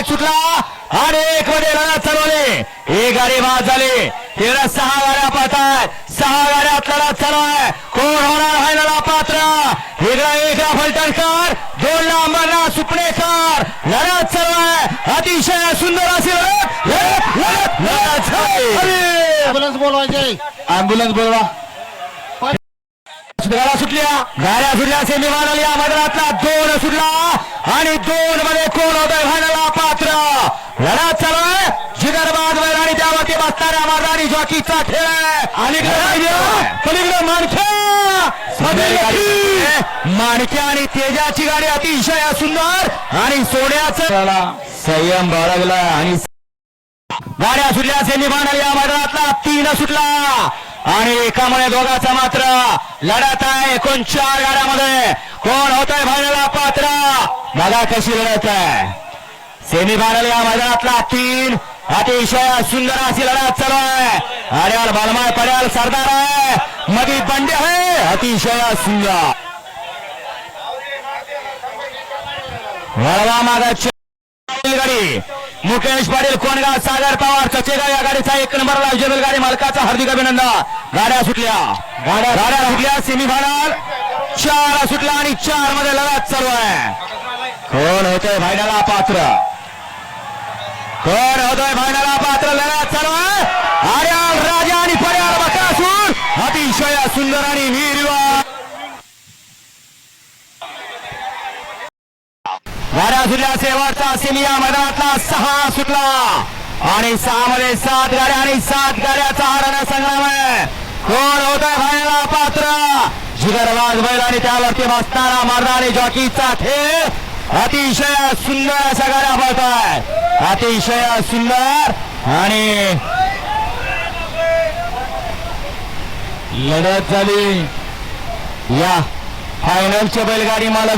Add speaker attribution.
Speaker 1: एक सुटला. आणि एक मध्ये लढत चालवले एक गाडी बाद झाली. तेरा सहा गाड्या पाहतात सहा गाड्यात लढत चालू आहे कोण होणार व्हायला पात्र? इकडा एकला फलटणकर दोन ला अंबरनाथ सुपणेकर लढत चालू आहे अतिशय सुंदर अशी लढत. झाली.
Speaker 2: ॲम्ब्युलन्स बोलवायचे.
Speaker 1: अँब्युलन्स बोलवा. गाड्या सुटल्या. गाड्या सुटल्या. सेमी फायनल या मैदानातला. दोन सुटला. आणि दोन मध्ये कोण होतोय फायनलला पात्र लढत चालू आहे. जिगरबाद आणि त्यावरती बसणाऱ्या मारणारी जॉकीचा खेळ आहे. अलीकडे पलीकडे माणक्या माणक्या आणि तेजाची गाडी अतिशय सुंदर आणि सोन्याचं संयम बाळगला आणि गाड्या सुटल्या सेमी फायनल या मैदानातला तीन सुटला. आणि एकामुळे दोघाचा मात्र लढत आहे. एकूण चार गाड्यामध्ये कोण होत आहे फायनलला पात्र? बघा कशी लढत आहे. सेमी फायनल या मैदानातला तीन. अतिशय सुंदर अशी लढत चालू आहे. अड्याल बालमाय पड्याल सरदार आहे. मधी बंडे आहे. अतिशय सुंदर. वळवा मागाची गाडी. मुकेश पाटील कोणगाव सागर पवार चचेगाव या गाडीचा एक नंबरला विजय गाडी मालकाचा हार्दिक अभिनंदन. गाड्या सुटल्या. गाड्या गाड्या सुटल्या. सेमीफायनल. चार सुटला आणि चारमध्ये लढत चालू आहे. कोण होतोय फायनलला पात्र. कोण होतोय फायनलला पात्र लढत चालू आहे. आर्याल राजा आणि पर्याल बकासूर. अतिशय सुंदर आणि वीरवा गाड्या सुटल्या शेवटचा सेमी या मैदानातला सहा सुटला. आणि सहा मध्ये सात गाड्या आणि सात गाड्याचा आरण संग्राम आहे. कोण होता आहे पात्र? जिगरबाज बैल आणि त्यावरती बसणारा मारणारे जॉकीचा खेळ अतिशय सुंदर अशा गाड्या पळत आहे अतिशय सुंदर. आणि लढत झाली. या फायनलच्या बैलगाडी मला